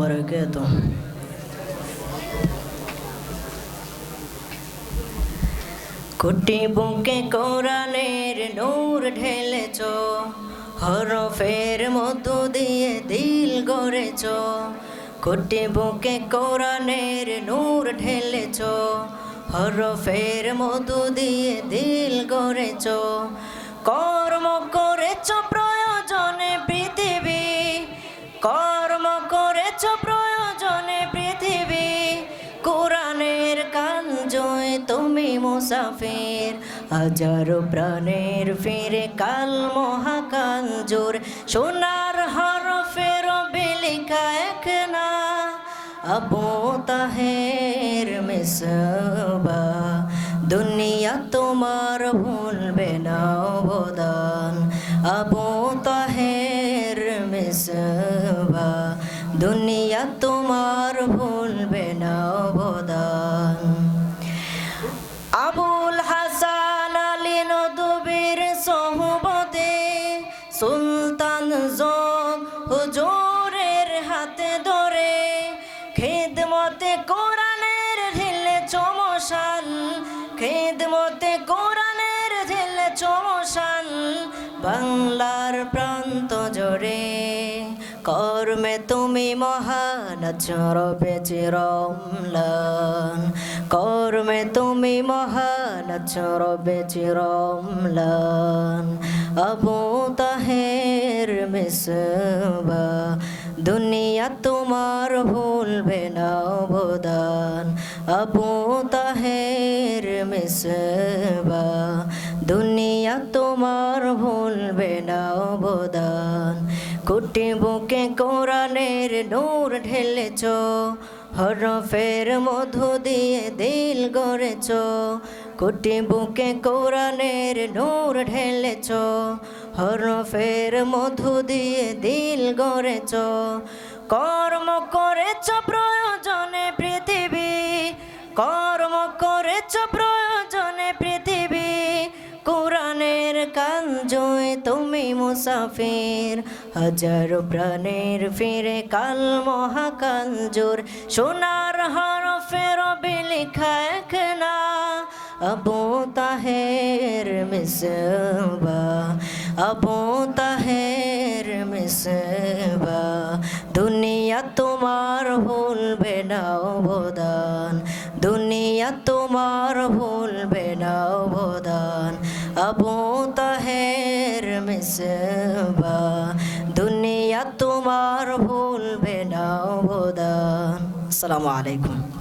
وبركاته কুটি বুকে কোরআনের নূর ঢেলেছ হরফের মতো দিয়ে দিল গড়েছ কুটি বুকে কোরআনের নূর ঢেলেছ হরফের মতো দিয়ে দিল গড়েছ কর্ম তুমি মুসাফির। হাজারো প্রাণের ফিরে কাল মহাকাল জোর। সোনার হরফের বিলিকা এক না। আবু তাহের মিসবা। দুনিয়া তোমার ভুলবে না অবদান। আবু তাহের মিসবা। দুনিয়া তোমার ভুলবে না অবদান। জগ হুজুরের হাতে ধরে খেদ খেদমতে কোরআনের ঢিলে চমশাল, খেদমতে কোরআনের ঢিলে চমশাল, বাংলার প্রান্ত জোরে কর্মে তুমি মহান, চরবে চিরমলান। কর্মে তুমি মহান, চরবে চিরমলান। মিসবা দুনিয়া তোমার ভুলবে না অবদান আবু তাহের মিসবা দুনিয়া তোমার ভুলবে না অবদান, কুটি বুকে কোরআনের নূর ঢেলেছ, হরফের মধু দিয়ে দিল গড়েছ, কুটি বুকে কোরআনের নূর ঢেলেছ হরফের মধু দিয়ে দিল গড়েছ, কর্ম করেছ প্রয়োজনে পৃথিবী, কর্ম করেছ প্রয়োজনে পৃথিবী। কোরআনের কাঞ্জয় তুমি মুসাফির, হাজার প্রাণের ফিরে কাল মহাকাঞ্জুর সোনার হরফের বিলিখা না, আবু তাহের মিসবা। আবু তাহের মিসবা দুনিয়া তোমার ভুলবে না অবদান দুনিয়া তোমার ভুলবে না অবদান আবু তাহের মিসবা দুনিয়া তোমার ভুলবে না অবদান আসসালামু আলাইকুম